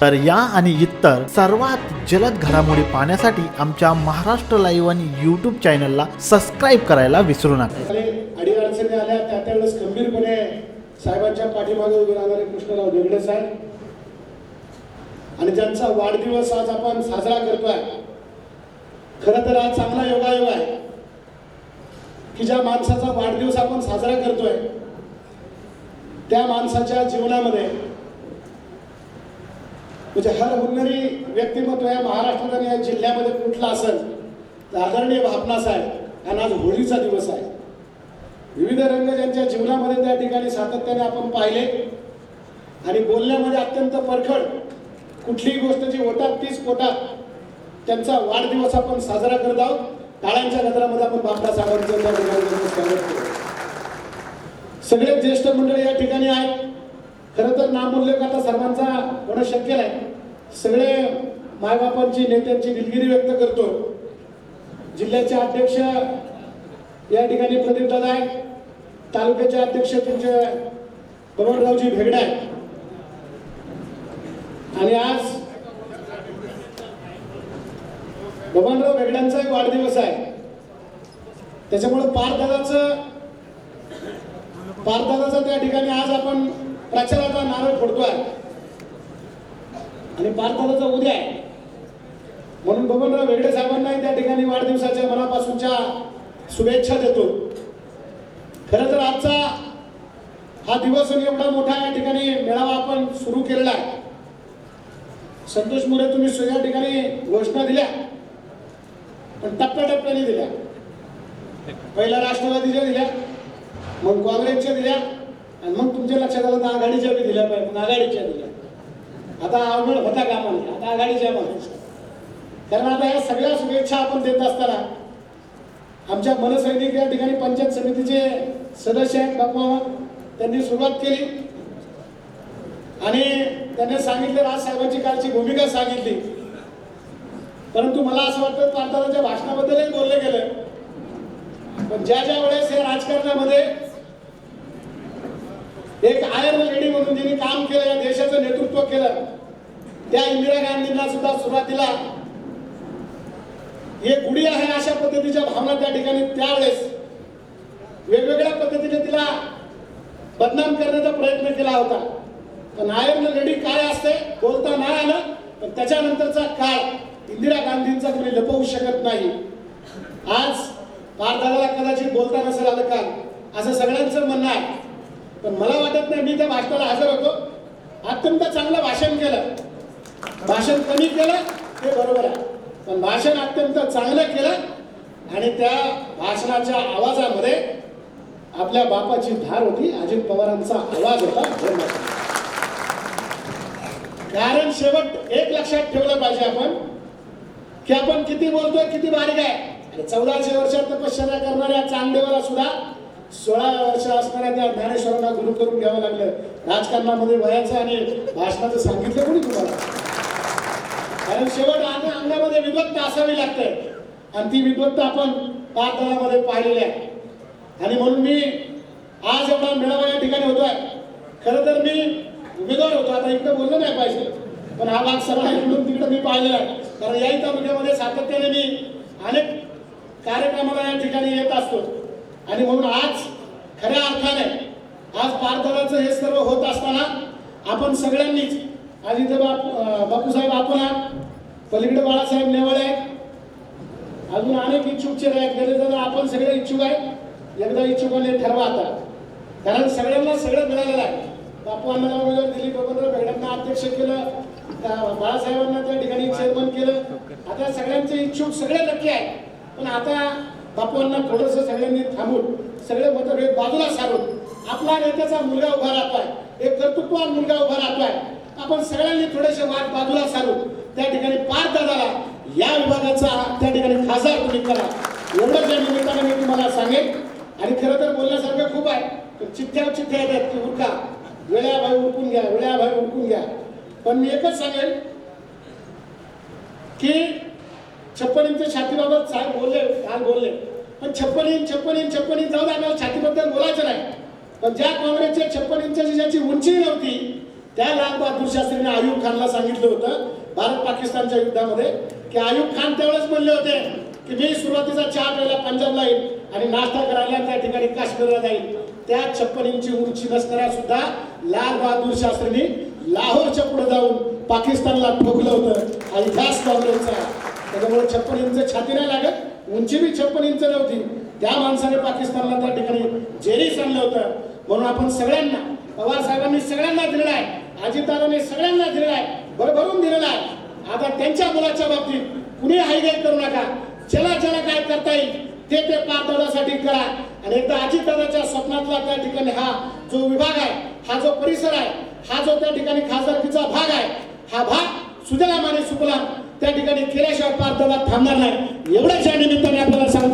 तर या आणि इतर सर्वात जलद घडामोडी पाहण्यासाठी आमच्या महाराष्ट्र लाईव्ह आणि यूट्यूब चॅनलला सबस्क्राईब करायला विसरू नका. आणि अडीअडचणी आल्या त्या त्यावेळेस खंबीरपणे साहेबांच्या पाठीमागे उभे राहणारे कृष्णराव देगडे साहेब. आणि ज्यांचा वाढदिवस आज आपण साजरा करतोय खरं तर आज चांगला योगायोग आहे की ज्या माणसाचा वाढदिवस आपण साजरा करतोय त्या माणसाच्या जीवनामध्ये म्हणजे हर हुन्नरी व्यक्तिमत्व या महाराष्ट्रात आणि या जिल्ह्यामध्ये कुठला असेल तर आदरणीय भापना साहेब आणि आज होळीचा दिवस आहे. विविध रंग ज्यांच्या जीवनामध्ये त्या ठिकाणी सातत्याने आपण पाहिले आणि बोलण्यामध्ये अत्यंत परखड कुठलीही गोष्ट जी होतात तीच पोटात त्यांचा वाढदिवस आपण साजरा करत आहोत. टाळ्यांच्या गजरामध्ये आपण बापडा साहेबांचं स्वागत करतो सगळे ज्येष्ठ मंडळी या ठिकाणी आहेत. खरं तर नामोल्लेख आता सर्वांचा होणं शक्य नाही. सगळे मायबापांची नेत्यांची दिलगिरी व्यक्त करतो. जिल्ह्याचे अध्यक्ष या ठिकाणी प्रदीप दादा आहेत. तालुक्याचे अध्यक्ष तुमचे पवनरावजी भेगडा आहेत. आणि आज बबनराव भेगड्यांचा एक वाढदिवस आहे. त्याच्यामुळे पारदादाचं पारदादाचा त्या ठिकाणी आज आपण प्रचाराचा नारळ फोडतो आहे आणि पारदादाचा उद्या आहे. म्हणून बबनराव भेगडे साहेबांनाही त्या ठिकाणी वाढदिवसाच्या मनापासूनच्या शुभेच्छा देतो. खरं तर आजचा हा दिवस एवढा मोठा या ठिकाणी मेळावा आपण सुरू केलेला आहे. संतोष मोरे तुम्ही सु- या ठिकाणी घोषणा दिल्या. पण टप्प्याटप्प्याने दिल्या. पहिल्या राष्ट्रवादीच्या दिल्या मग काँग्रेसच्या दिल्या आणि मग तुमच्या लक्षात आलं तर आघाडीच्या बी दिल्या पण आघाडीच्या दिल्या. आता अवघड होता कामा आता आघाडीच्या मग कारण आता या सगळ्या शुभेच्छा आपण देत असताना आमच्या मनसैनिक या ठिकाणी पंचायत समितीचे सदस्य आहेत बापू त्यांनी सुरुवात केली. आणि त्यांनी सांगितलं राजसाहेबांची कालची भूमिका सांगितली. परंतु मला असं वाटतं प्रांताच्या भाषणाबद्दलही बोललं गेलं. पण ज्या ज्या वेळेस हे राजकारणामध्ये एक आयर्न लेडी म्हणून ज्यांनी काम केलं या देशाचं नेतृत्व केलं त्या इंदिरा गांधींना सुद्धा सुरुवातीला हे गुढी आहे अशा पद्धतीच्या भावना त्या ठिकाणी त्यावेळेस वेगवेगळ्या पद्धतीने तिला बदनाम करण्याचा प्रयत्न केला होता. पण आयर्न लेडी काय असते बोलता नाही आलं पण त्याच्यानंतरचा काळ इंदिरा गांधींचा कोणी लपवू शकत नाही. आज पारदादाला कदाचित बोलता नसेल आलं का? असं सगळ्यांचं म्हणणं आहे. पण मला वाटत नाही मी त्या भाषणाला हजर होतो. अत्यंत चांगलं भाषण केलं. भाषण कमी केलं ते बरोबर आहे. पण भाषण अत्यंत चांगलं केलं आणि त्या भाषणाच्या आवाजामध्ये आपल्या बापाची धार होती अजित पवारांचा आवाज होता कारण शेवट एक लक्षात ठेवलं पाहिजे आपण की आपण किती बोलतोय किती बारीक आहे. आणि चौदाशे वर्षात तपश्चर्या करणाऱ्या चांगदेवाला सुद्धा सोळा वर्ष असणाऱ्या त्या ज्ञानेश्वरांना गुरु करून घ्यावं लागलं. राजकारणामध्ये वयाचं आणि भाषणाचं सांगितलं कोणी तुम्हाला कारण शेवट अंग- अंगामध्ये विद्वत्ता असावी लागते. आणि ती विद्वत्ता आपण पारदळामध्ये पाहिलेली आहे. आणि म्हणून मी आज एवढा मेळावा या ठिकाणी होतोय. खरं तर मी उमेदवार होतो. आता इकडे बोललं नाही पाहिजे. पण हा भाग सगळा इकडून तिकडे मी पाहिलेला आहे. कारण याही तालुक्यामध्ये सातत्याने मी अनेक कार्यक्रमाला या ठिकाणी येत असतो. आणि म्हणून आज खऱ्या अर्थाने आज पारदळाचं हे सर्व होत असताना आपण सगळ्यांनीच आज इथे बाप बापूसाहेब आपण आहात पलीकडे बाळासाहेब नेवळे आहेत. अजून अनेक इच्छुक चेहरे आहेत तर आपण सगळे इच्छुक आहेत. एकदा इच्छुकाने ठरवा आता. कारण सगळ्यांना सगळं मिळालेलं आहे. बापू अण्णा उमेदवार दिली बबनराव अध्यक्ष केलं बाळासाहेबांना त्या ठिकाणी चेअरमन केलं. आता सगळ्यांचे इच्छुक सगळे नक्की आहेत. पण आता बापूंना थोडंसं सगळ्यांनी थांबून सगळे मतभेद बाजूला सारून आपला नेत्याचा मुलगा उभा राहतोय एक कर्तृत्ववान मुलगा उभा राहतोय. आपण सगळ्यांनी थोडेसे वाद बाजूला सारून त्या ठिकाणी पार दादाला या विभागाचा त्या ठिकाणी खासदार तुम्ही करा. एवढंच या निमित्ताने मी तुम्हाला सांगेन. आणि खरं तर बोलण्यासारखं खूप आहे तर चिठ्ठ्या चिठ्ठ्या येतात की उरका वेळ्या भाई उरकून घ्या वेळ्या भाई उरकून घ्या. पण मी एकच सांगेन की छप्पन इंच छातीबाबत साहेब बोलले काल बोलले. पण छप्पन इंच छप्पन इंच छप्पन इंच जाऊ दे आम्हाला छातीबद्दल बोलायचं नाही. पण ज्या काँग्रेसच्या छप्पन इंचाची ज्याची उंची नव्हती त्या लाल बहादूर शास्त्रीने आयुब खानला सांगितलं होतं भारत पाकिस्तानच्या युद्धामध्ये की आयुब खान त्यावेळेस म्हणले होते की मी सुरुवातीचा चहा प्यायला पंजाबला येईल आणि नाश्ता करायला त्या ठिकाणी काश्मीरला जाईल त्या छप्पन इंची उंची नसताना सुद्धा लाल बहादूर शास्त्रींनी लाहोरच्या पुढे जाऊन पाकिस्तानला ठोकलं होतं आणि त्याच काँग्रेसचा. त्याच्यामुळे छप्पन इंच छाती नाही लागत उंची बी छप्पन इंच नव्हती. त्या माणसाने पाकिस्तानला त्या ठिकाणी जेरीस आणलं होतं. म्हणून आपण सगळ्यांना पवार साहेबांनी सगळ्यांना दिलेला आहे अजितदादांनी सगळ्यांना दिलेला आहे भरभरून दिलेला आहे. आता त्यांच्या मुलाच्या बाबतीत कुणी हायगाई करू नका. ज्याला ज्याला काय करता येईल ते ते पारदादासाठी करा. आणि एकदा अजितदादाच्या स्वप्नातला त्या ठिकाणी हा जो विभाग आहे हा जो परिसर आहे हा जो त्या ठिकाणी खासदारकीचा भाग आहे हा भाग सुजलाम आणि सुपलाम त्या ठिकाणी केल्याशिवाय पारदादा थांबणार नाही. एवढ्याच्या निमित्ताने आपल्याला सांगतो.